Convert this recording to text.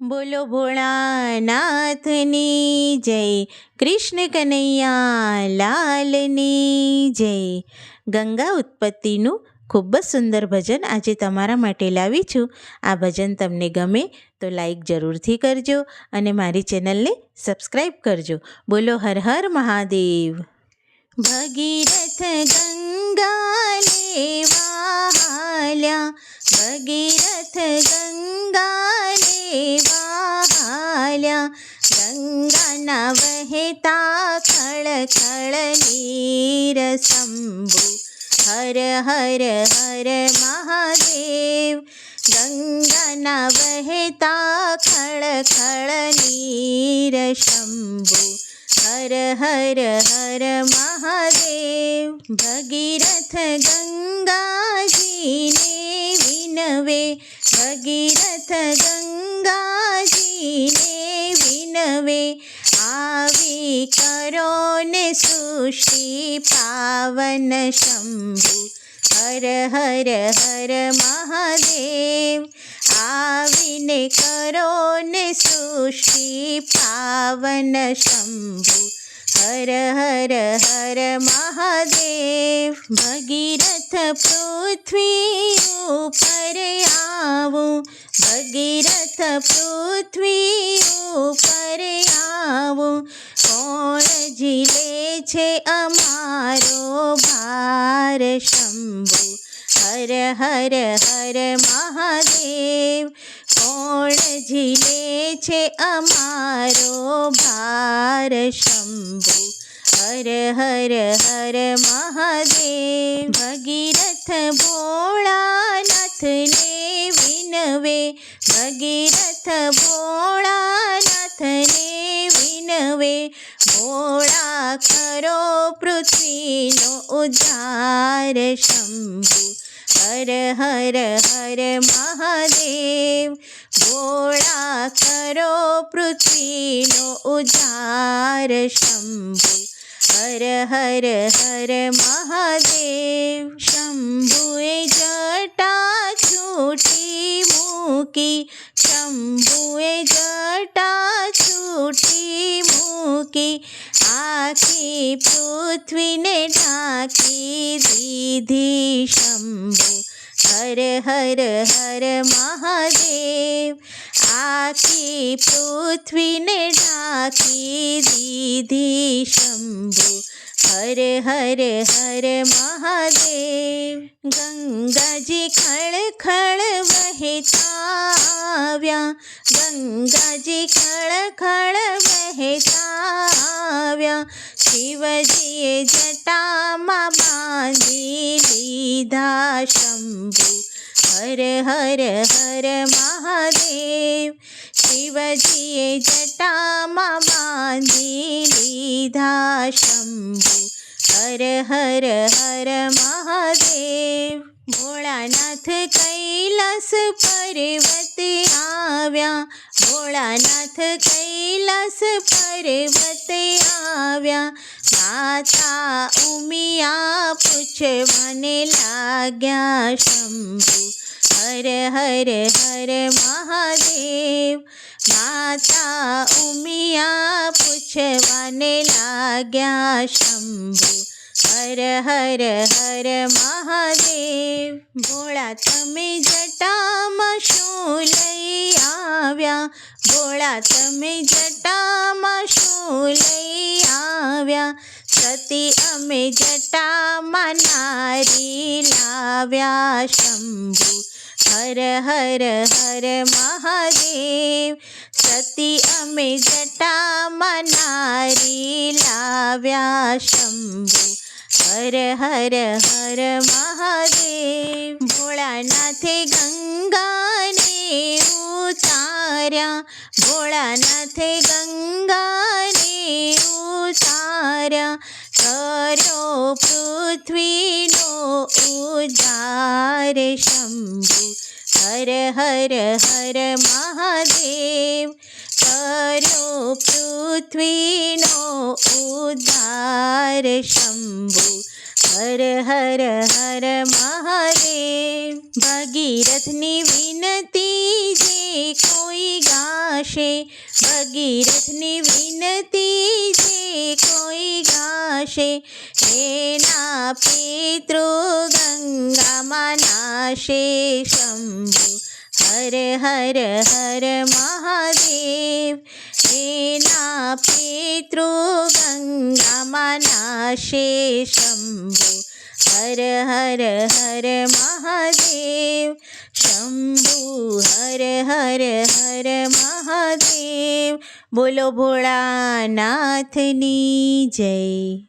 બોલો ભોળાનાથની જય, કૃષ્ણ કનૈયા લાલની જય. ગંગા ઉત્પત્તિનું ખૂબ જ સુંદર ભજન આજે તમારા માટે લાવી છું. આ ભજન તમને ગમે તો લાઈક જરૂરથી કરજો અને મારી ચેનલને સબસ્ક્રાઈબ કરજો. બોલો હર હર મહાદેવ. ભગીરથ ગંગા લેવા હાલ્યા. ભગીરથ ગંગા લેવા હાલ્યા ગંગાના વહેતા ખળ ખળ નીર શંભુ હર હર હર મહાદેવ ગંગાના વહેતા ખળ ખળ નીર શંભુ હર હર હર મહાદેવ ભગીરથ ગંગાજીને વિનવે ભગીરથ ગંગાજીને આવી કરો ને સૃષ્ટિ પાવન શંભુ. હર હર હર મહાદેવ, આવીને કરો ને સૃષ્ટિ પાવન શંભુ. હર હર હર મહાદેવ, ભગીરથ પૃથ્વી ઉપર આવું. ભગીરથ પૃથ્વી ઉપર આવું. કોણ ઝીલે છે અમારો ભાર? શંભુ, હર હર હર મહાદેવ. કોણ ઝીલે છે અમારો ભાર? શંભુ, હર હર હર મહાદેવ. ભગીરથ ભોળાનાથને વિનવે ભગીરથ ભોળાનાથને વિનવે. ભોળા કરો પૃથ્વીનો ઉદ્ધાર શંભુ. હર હર હર મહાદેવ. ભોળા કરો પૃથ્વીનો ઉદ્ધાર શંભુ. હર હર હર મહાદેવ. શંભુએ જટા છૂટી મૂકી શંભુએ જટા છૂટી મૂકી આખી પૃથ્વીને ઢાંકી દીધી શંભુ. હર હર હર મહાદેવ, આખી પૃથ્વીને ઢાંકી દીધી શંભુ. હર હરે હરે મહાદેવ ગંગાજી ખળ ખળ વહેતા આવ્યા ગંગાજી ખળ ખળ વહેતા આવ્યા શિવજીએ જટામાં બાંધી લીધા શંભુ હરે હરે હરે મહાદેવ શિવજીએ જટામાં બાંધી લીધા શંભુ. હર હર હર મહાદેવ. ભોળાનાથ કૈલાસ પર્વતે આવ્યા. ભોળાનાથ કૈલાસ પર્વતે આવ્યા. માતા ઉમિયા પૂછવાને લાગ્યા શંભુ. હર હર હર મહાદેવ, માતા ઉમિયા પૂછવાને લાગ્યા શંભુ. હર હર હર મહાદેવ, ભોળા તમે જટામાં શું લઈ આવ્યા? ભોળા તમે જટામાં શું લઈ આવ્યા? સતી અમે જટામાં નારી લાવ્યા શંભુ. હર હર હર મહાદેવ, સતી અમે જટા મનારી લાવ્યા શંભુ. હર હર હર મહાદેવ, ભોળાનાથે ગંગાને ઉતાર્યા. ભોળાનાથે ગંગાને ઉતાર્યા. કર્યો પૃથ્વીનો ઉજાર શંભુ. હર હર હર મહાદેવ કર્યો પૃથ્વીનો ઉદ્ધાર શંભુ હર હર હર મહાદેવ ભગીરથની વિનતી જે કોઈ ગાશે ભગીરથની વિનતી ગાશે એના પિતૃ ગંગામાં નાશે શંભુ. હર હર હર મહાદેવ. એના પિતૃ ગંગામાં નાશે શંભુ. હર હર હર મહાદેવ. શંભુ હર હર હર મહાદેવ. બોલો ભોળાનાથની જય.